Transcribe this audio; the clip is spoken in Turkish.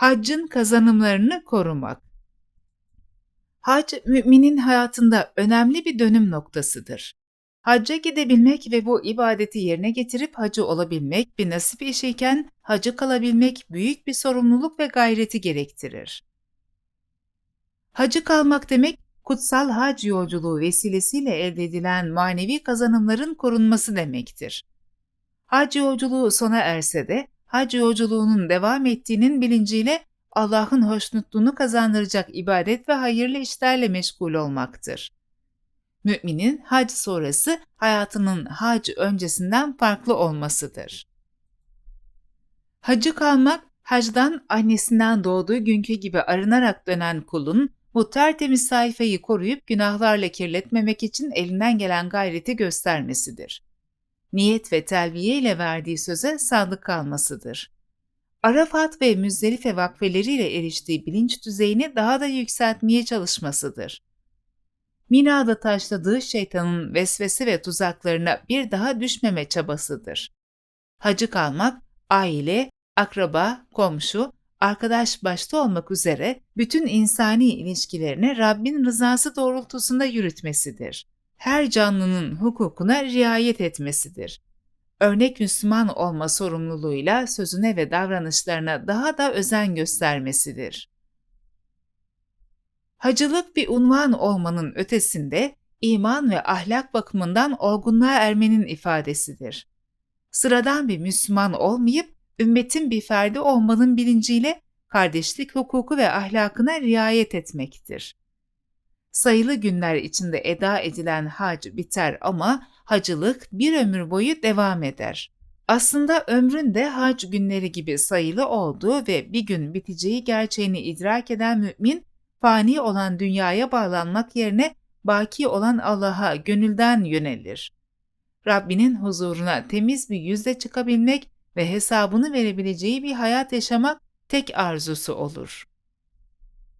Haccın kazanımlarını korumak. Hac, müminin hayatında önemli bir dönüm noktasıdır. Hacca gidebilmek ve bu ibadeti yerine getirip hacı olabilmek bir nasip işiyken hacı kalabilmek büyük bir sorumluluk ve gayreti gerektirir. Hacı kalmak demek, kutsal hac yolculuğu vesilesiyle elde edilen manevi kazanımların korunması demektir. Hac yolculuğu sona erse de hac yolculuğunun devam ettiğinin bilinciyle Allah'ın hoşnutluğunu kazandıracak ibadet ve hayırlı işlerle meşgul olmaktır. Müminin hac sonrası hayatının hac öncesinden farklı olmasıdır. Hacı kalmak, hacdan annesinden doğduğu günkü gibi arınarak dönen kulun bu tertemiz sayfayı koruyup günahlarla kirletmemek için elinden gelen gayreti göstermesidir. Niyet ve telbiye ile verdiği söze sadık kalmasıdır. Arafat ve Müzdelife vakfeleriyle eriştiği bilinç düzeyini daha da yükseltmeye çalışmasıdır. Mina'da taşladığı şeytanın vesvese ve tuzaklarına bir daha düşmeme çabasıdır. Hacı kalmak, aile, akraba, komşu, arkadaş başta olmak üzere bütün insani ilişkilerini Rabbin rızası doğrultusunda yürütmesidir. Her canlının hukukuna riayet etmesidir. Örnek Müslüman olma sorumluluğuyla sözüne ve davranışlarına daha da özen göstermesidir. Hacılık bir unvan olmanın ötesinde iman ve ahlak bakımından olgunluğa ermenin ifadesidir. Sıradan bir Müslüman olmayıp ümmetin bir ferdi olmanın bilinciyle kardeşlik hukuku ve ahlakına riayet etmektir. Sayılı günler içinde eda edilen hac biter ama hacılık bir ömür boyu devam eder. Aslında ömrün de hac günleri gibi sayılı olduğu ve bir gün biteceği gerçeğini idrak eden mümin, fani olan dünyaya bağlanmak yerine baki olan Allah'a gönülden yönelir. Rabbinin huzuruna temiz bir yüzle çıkabilmek ve hesabını verebileceği bir hayat yaşamak tek arzusu olur.